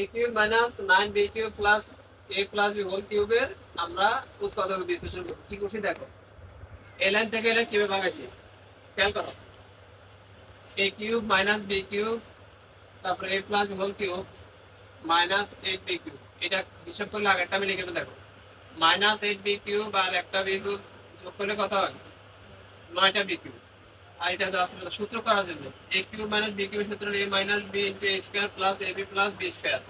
A cube minus nine B cube plus A plus whole কিউবের আমরা উৎপাদক বিশ্লেষণ কি করছি দেখো? এ থেকে এ লাইন ভাঙাইছি খেয়াল করো। A cube minus B cube তারপরে A plus whole cube minus eight B cube এটা হিসাব করলে আগেরটা আমি লিখে দেখো। মাইনাস এইট বি কিউব আর একটা বি কিউব যোগ করলে কত হয়? নয়টা বি কিউব আর এটা যা আসলে সূত্র করার জন্য। A cube minus B cube সূত্র A minus B into A square plus A B plus B square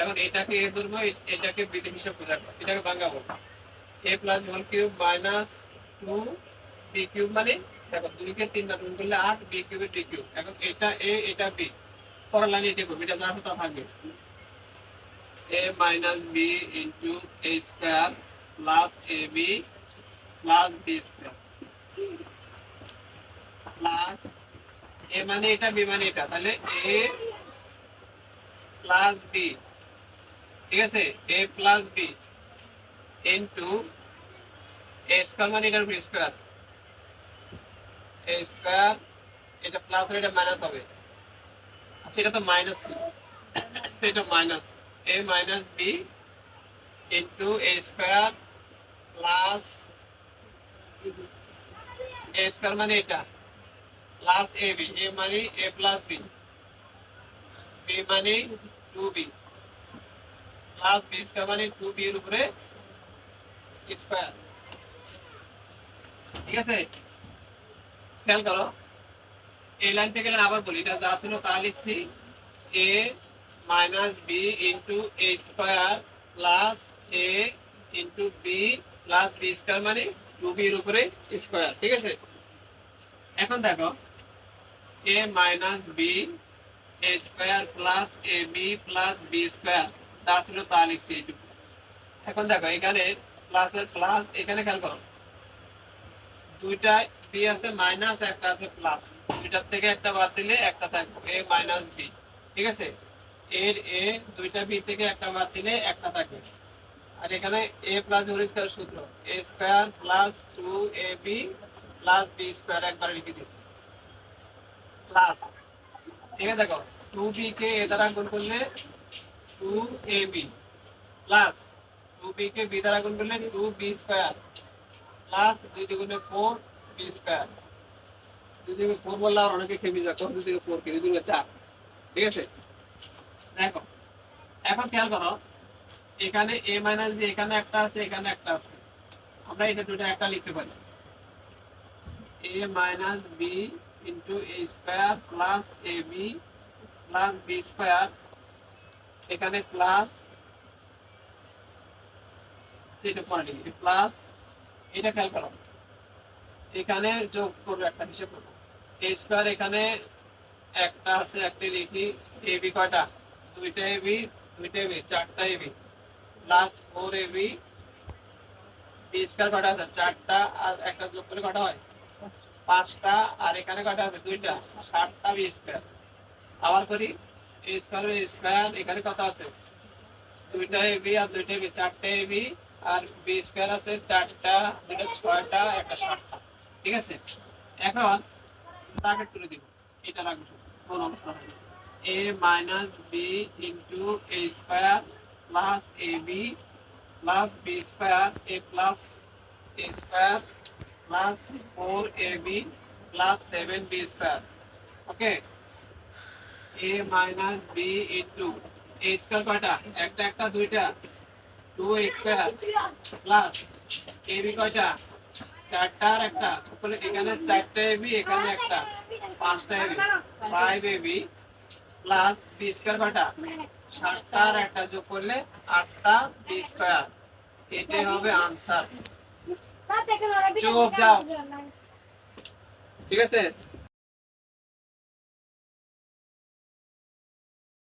এখন এটাকে এ ধরবো এটাকে বি হিসাব করে রাখব এটাকে ভাঙাবো A plus whole cube minus two B cube মানে দেখো, দুইকে তিনটা গুণ করলে আট বি কিউবের বি কিউব এখন এটা এ এটা বি পরের লাইনে এটা করব, এটা যা তা থাকবে। A minus B into A square plus A B plus B square plus A মানে এটা বি মানে এটা তাহলে এ প্লাস বি ঠিক আছে A plus B into A square মানে এটার উপর স্কোয়ার এ স্কোয়ার এটা প্লাস হবে এটা মাইনাস হবে। আচ্ছা এটা তো মাইনাস এটা minus A minus B into A square plus A square মানে এটা প্লাস এ বি এ মানে এ প্লাস বি বি মানে two B plus B square মানে টু বি এর উপরে স্কোয়ার ঠিক আছে খেয়াল করো এই লাইন থেকে লাইন আবার বলি এটা যা ছিল তা লিখছি A minus B into A square plus A into B plus B square মানে টু বি এর উপরে স্কোয়ার ঠিক আছে এখন দেখো A minus B A square plus A B plus B square যা ছিল তা লিখছি এইটুকু। এখন দেখো, এখানে প্লাসের প্লাস এখানে খেয়াল করো, দুইটা বি আছে মাইনাস একটা আছে প্লাস দুইটার থেকে একটা বাদ দিলে একটা থাকবে এ মাইনাস বি ঠিক আছে? এর এ দুইটা বি থেকে একটা বাদ দিলে একটা থাকবে। আর এখানে এ প্লাস হোল স্কয়ার সূত্র। A square plus two A B plus B square একবার লিখে দিচ্ছি প্লাস আছে দেখো টু বি কে এ দ্বারা গুণ করলে two A B plus two B K B দ্বারা গুণ করলে টু বি স্কয়ার প্লাস দুই দুগুণে ফোর বি স্কয়ার দুই দুগুণে ফোর বললে আর অনেকে খেপে যাক দুই দুগুণে ফোর কে, দুই দুগুণে চার। ঠিক আছে? দেখো, এখন খেয়াল করো এখানে এ মাইনাস বি এখানে একটা আছে, এখানে একটা আছে। আমরা এটা দুটো একটা লিখতে পারি। A minus B into A square plus A B plus B square এখানে প্লাস সেটা পরে প্লাস এটা খেয়াল করো। এখানে যোগ করব, একটা হিসেব করব। এ স্কোয়ার এখানে একটা আছে, একটা লিখি। বি কয়টা? দুইটা এ বি দুইটা এ বি চারটা A B plus four A B B square কটা আছে, চারটা আর একটা যোগ করে কটা হয়? পাঁচটা, আর এখানে কটা আছে দুইটা, সাতটা বি স্কোয়ার আবার করি এ স্কোয়ার এখানে কত আছে? দুইটা এ বি আর দুইটা বি চারটে এ বি আর বি স্কোয়ার আছে চারটা, দুইটা ছয়টা, একটা সাতটা। ঠিক আছে? এখন ব্র্যাকেট তুলে দিব। এটা রাখব। কোন অবস্থা A minus B into A square plus A B plus B square A plus A square plus four A B plus seven B square okay A minus B into A square কয়টা? একটা একটা, দুইটা। Two square plus A B কয়টা? চারটা আর একটা। তাহলে এখানে চারটা এবি এখানে একটা। পাঁচটা A B five A B plus B square কয়টা সাতটা আর একটা যোগ করলে আটটা বি স্কোয়ার এটাই হবে আনসার চুপ যাও ঠিক আছে?